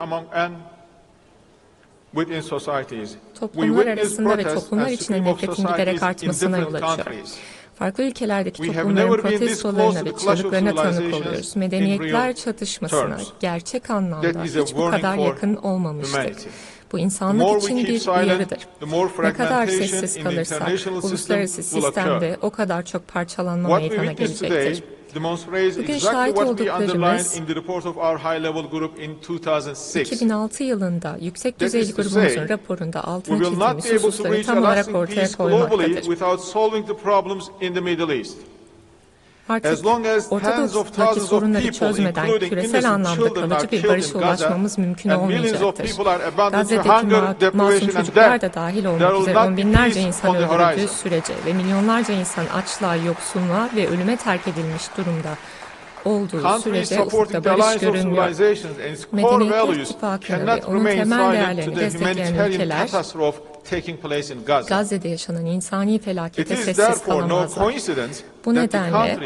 among and within societies. We Toplumlar arasında ve protests toplumlar içinde nefretin giderek artmasına yol different açıyor. countries. Farklı ülkelerdeki toplumların protestolarına ve çığlıklarına tanık oluyoruz. Medeniyetler çatışmasına gerçek anlamda hiç bu kadar for yakın olmamıştık. Bu The insanlık more için bir uyarıdır. the more Ne kadar sessiz kalırsak uluslararası sistemde o kadar çok parçalanma meydana gelecektir. Bugün şahit olduklarımız in the report of our high-level group in 2006. 2006 yılında yüksek düzeyli grubumuzun raporunda altına çizilmiş hususları tam olarak ortaya koymaktadır. Artık Orta Doğu'daki sorunları çözmeden küresel anlamda kalıcı bir barışa ulaşmamız mümkün olmayacaktır. Gazze'deki ma- masum çocuklar da dahil olmak üzere on binlerce insan öldürüldüğü sürece ve milyonlarca insan açlığa, yoksunluğa ve ölüme terk edilmiş durumda olduğu sürece ufukta barış görünmüyor. Medeniyetler İttifakı'nı ve onun temel değerlerini destekleyen ülkeler Gazze'de yaşanan insani felakete sessiz kalamazlar. Bu nedenle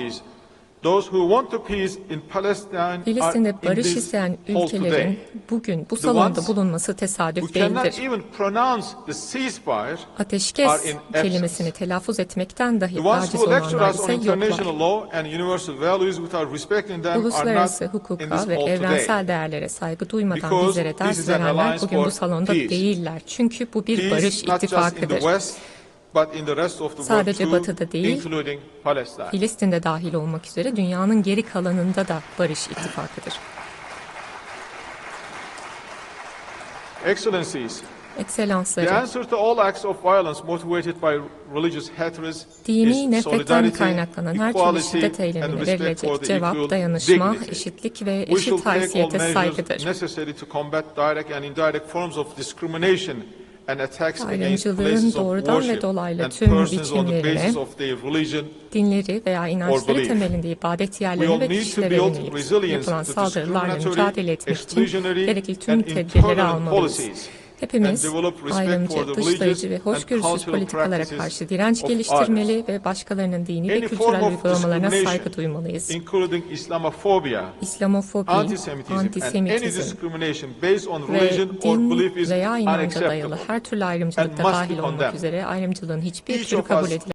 Filistin'de in barış isteyen ülkelerin bugün bu salonda bulunması tesadüf değildir. even pronounce the ceasefire are Ateşkes kelimesini telaffuz etmekten dahi aciz olanlar ise international yoklar. law and universal values without respecting them are Uluslararası not in hukuka this ve hall today. evrensel değerlere saygı duymadan Because bizlere ders verenler bugün bu salonda peace. değiller. Çünkü bu bir barış ittifakıdır. Sadece batıda değil. Filistin'de dahil olmak üzere dünyanın geri kalanında da barış ittifakıdır. Excellencies, Ekselansları, dini nefretten kaynaklanan her türlü şiddet eylemine verilecek cevap dayanışma, eşitlik ve eşit haysiyete saygıdır. Ayrımcılığın doğrudan ve dolaylı tüm biçimlerine dinleri veya inançları temelinde ibadet all ve kişilere yönelik yapılan saldırılarla mücadele etmek için gerekli tüm tedbirleri almalıyız. Hepimiz ayrımcı, dışlayıcı ve hoşgörüsüz politikalara karşı direnç geliştirmeli ve başkalarının dini ve kültürel uygulamalarına saygı duymalıyız. İslamofobi, antisemitizm ve veya inanca dayalı her türlü ayrımcılıkta dahil olmak üzere ayrımcılığın hiçbir türü kabul edilemez.